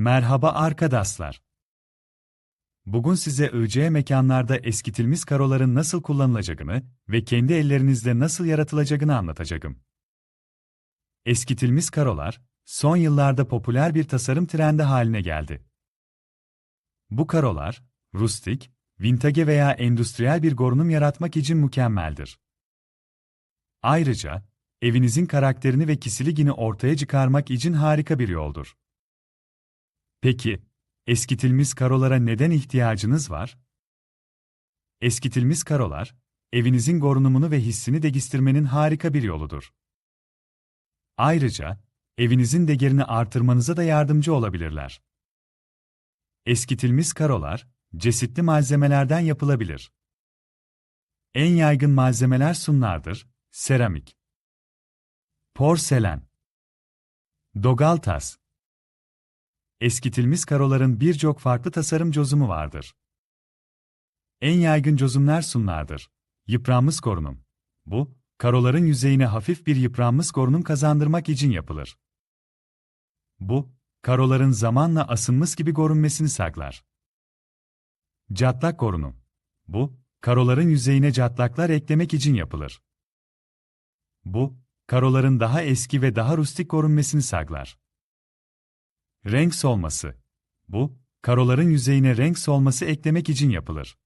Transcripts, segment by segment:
Merhaba arkadaşlar. Bugün size IC mekanlarda eskitilmiş karoların nasıl kullanılacağını ve kendi ellerinizle nasıl yaratılacağını anlatacağım. Eskitilmiş karolar, son yıllarda popüler bir tasarım trendi haline geldi. Bu karolar, rustik, vintage veya endüstriyel bir görünüm yaratmak için mükemmeldir. Ayrıca, evinizin karakterini ve kişiliğini ortaya çıkarmak için harika bir yoldur. Peki, eskitilmiş karolara neden ihtiyacınız var? Eskitilmiş karolar, evinizin görünümünü ve hissini değiştirmenin harika bir yoludur. Ayrıca, evinizin değerini artırmanıza da yardımcı olabilirler. Eskitilmiş karolar, cesitli malzemelerden yapılabilir. En yaygın malzemeler sunlardır, seramik, porselen, dogaltas. Eskitilmiş karoların birçok farklı tasarım çözümü vardır. En yaygın çözümler sunlardır. Yıpranmış korunum. Bu, karoların yüzeyine hafif bir yıpranmış korunum kazandırmak için yapılır. Bu, karoların zamanla asınmış gibi görünmesini saklar. Catlak korunum. Bu, karoların yüzeyine catlaklar eklemek için yapılır. Bu, karoların daha eski ve daha rustik görünmesini saklar. Renk solması. Bu, karoların yüzeyine renk solması eklemek için yapılır.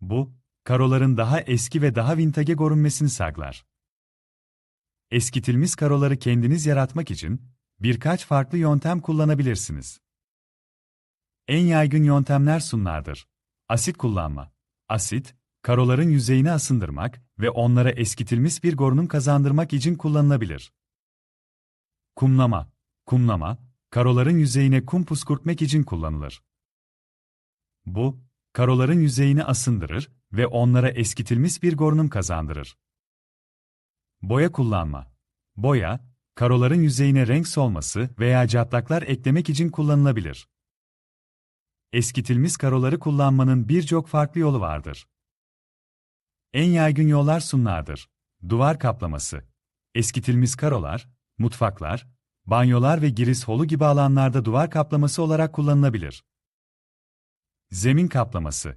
Bu, karoların daha eski ve daha vintage görünmesini saklar. Eskitilmiş karoları kendiniz yaratmak için birkaç farklı yöntem kullanabilirsiniz. En yaygın yöntemler sunlardır. Asit kullanma. Asit, karoların yüzeyini asındırmak ve onlara eskitilmiş bir görünüm kazandırmak için kullanılabilir. Kumlama. Kumlama, karoların yüzeyine kum püskürtmek için kullanılır. Bu, karoların yüzeyini asındırır ve onlara eskitilmiş bir görünüm kazandırır. Boya kullanma. Boya, karoların yüzeyine renk solması veya catlaklar eklemek için kullanılabilir. Eskitilmiş karoları kullanmanın birçok farklı yolu vardır. En yaygın yollar sunlardır. Duvar kaplaması. Eskitilmiş karolar, mutfaklar, banyolar ve giriş holu gibi alanlarda duvar kaplaması olarak kullanılabilir. Zemin kaplaması.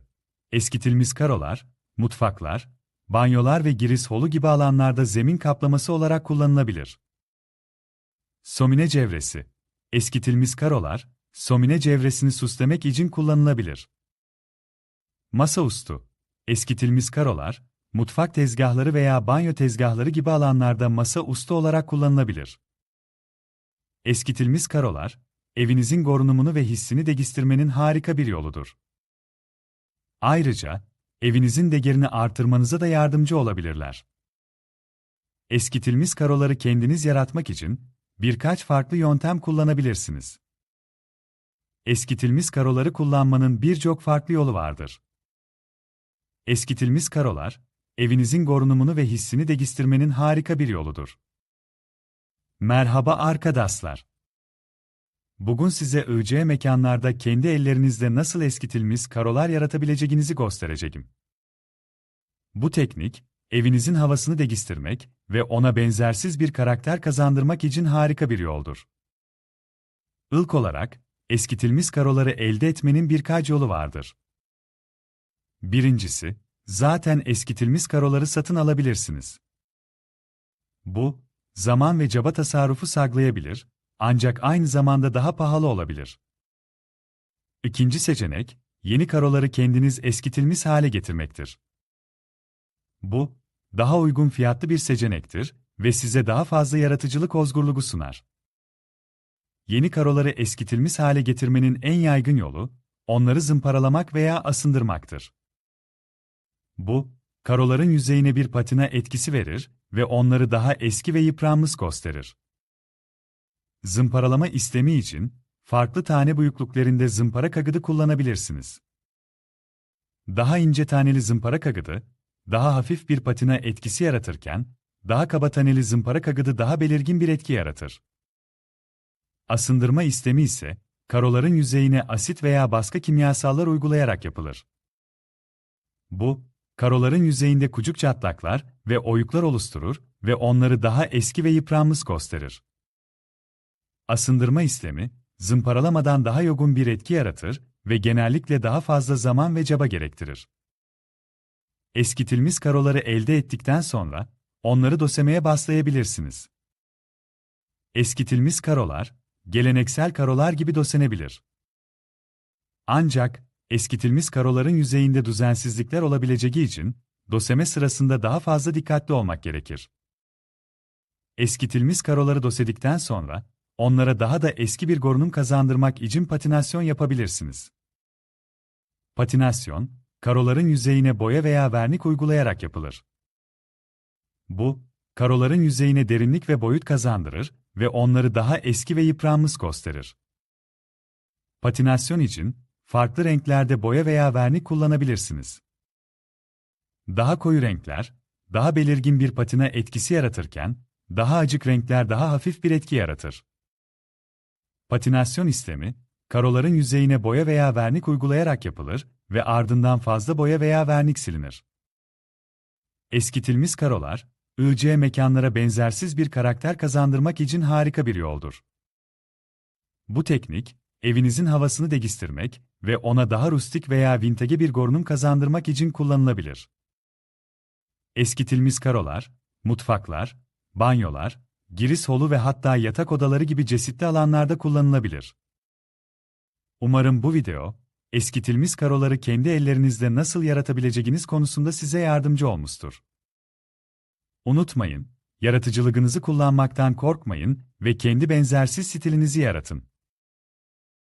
Eskitilmiş karolar, mutfaklar, banyolar ve giriş holu gibi alanlarda zemin kaplaması olarak kullanılabilir. Somine cevresi. Eskitilmiş karolar, somine cevresini süslemek için kullanılabilir. Masaüstü. Eskitilmiş karolar, mutfak tezgahları veya banyo tezgahları gibi alanlarda masa usta olarak kullanılabilir. Eskitilmiş karolar, evinizin görünümünü ve hissini değiştirmenin harika bir yoludur. Ayrıca, evinizin değerini artırmanıza da yardımcı olabilirler. Eskitilmiş karoları kendiniz yaratmak için birkaç farklı yöntem kullanabilirsiniz. Eskitilmiş karoları kullanmanın birçok farklı yolu vardır. Eskitilmiş karolar, evinizin görünümünü ve hissini değiştirmenin harika bir yoludur. Merhaba arkadaşlar. Bugün size IC mekanlarda kendi ellerinizle nasıl eskitilmiş karolar yaratabileceğinizi göstereceğim. Bu teknik, evinizin havasını değiştirmek ve ona benzersiz bir karakter kazandırmak için harika bir yoldur. İlk olarak, eskitilmiş karoları elde etmenin birkaç yolu vardır. Birincisi, zaten eskitilmiş karoları satın alabilirsiniz. Bu, zaman ve caba tasarrufu sağlayabilir, ancak aynı zamanda daha pahalı olabilir. İkinci seçenek, yeni karoları kendiniz eskitilmiş hale getirmektir. Bu, daha uygun fiyatlı bir seçenektir ve size daha fazla yaratıcılık özgürlüğü sunar. Yeni karoları eskitilmiş hale getirmenin en yaygın yolu, onları zımparalamak veya asındırmaktır. Bu, karoların yüzeyine bir patina etkisi verir ve onları daha eski ve yıpranmış gösterir. Zımparalama istemi için, farklı tane büyüklüklerinde zımpara kagıdı kullanabilirsiniz. Daha ince taneli zımpara kagıdı, daha hafif bir patina etkisi yaratırken, daha kaba taneli zımpara kagıdı daha belirgin bir etki yaratır. Asındırma istemi ise, karoların yüzeyine asit veya başka kimyasallar uygulayarak yapılır. Bu, karoların yüzeyinde kucuk çatlaklar ve oyuklar oluşturur ve onları daha eski ve yıpranmış gösterir. Asındırma işlemi, zımparalamadan daha yogun bir etki yaratır ve genellikle daha fazla zaman ve çaba gerektirir. Eskitilmiş karoları elde ettikten sonra, onları dösemeye başlayabilirsiniz. Eskitilmiş karolar, geleneksel karolar gibi dösenebilir. Ancak, eskitilmiş karoların yüzeyinde düzensizlikler olabileceği için, döseme sırasında daha fazla dikkatli olmak gerekir. Eskitilmiş karoları dösedikten sonra, onlara daha da eski bir görünüm kazandırmak için patinasyon yapabilirsiniz. Patinasyon, karoların yüzeyine boya veya vernik uygulayarak yapılır. Bu, karoların yüzeyine derinlik ve boyut kazandırır ve onları daha eski ve yıpranmış gösterir. Patinasyon için, farklı renklerde boya veya vernik kullanabilirsiniz. Daha koyu renkler, daha belirgin bir patina etkisi yaratırken, daha acık renkler daha hafif bir etki yaratır. Patinasyon işlemi, karoların yüzeyine boya veya vernik uygulayarak yapılır ve ardından fazla boya veya vernik silinir. Eskitilmiş karolar, IC mekanlara benzersiz bir karakter kazandırmak için harika bir yoldur. Bu teknik, evinizin havasını değiştirmek ve ona daha rustik veya vintage bir görünüm kazandırmak için kullanılabilir. Eskitilmiş karolar, mutfaklar, banyolar, giriş holu ve hatta yatak odaları gibi çeşitli alanlarda kullanılabilir. Umarım bu video, eskitilmiş karoları kendi ellerinizle nasıl yaratabileceğiniz konusunda size yardımcı olmuştur. Unutmayın, yaratıcılığınızı kullanmaktan korkmayın ve kendi benzersiz stilinizi yaratın.